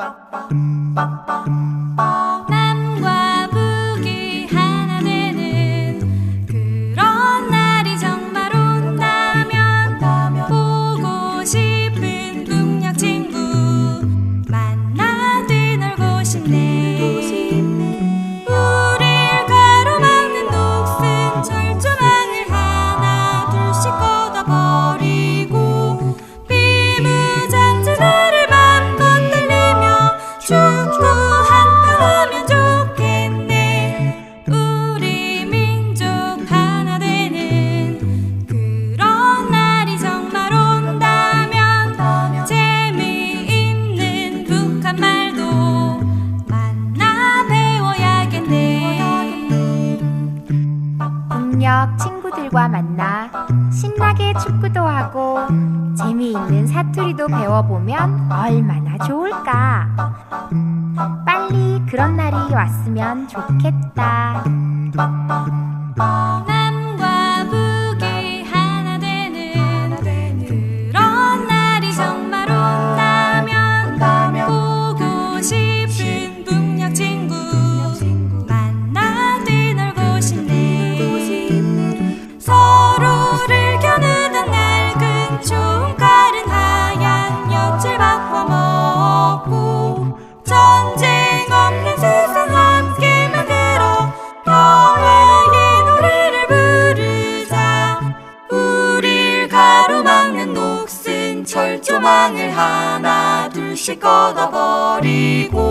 dum, dum, dum. 저녁 친구들과 만나 신나게 축구도 하고 재미있는 사투리도 배워보면 얼마나 좋을까. 빨리 그런 날이 왔으면 좋겠다. 조망을 하나 둘씩 걷어버리고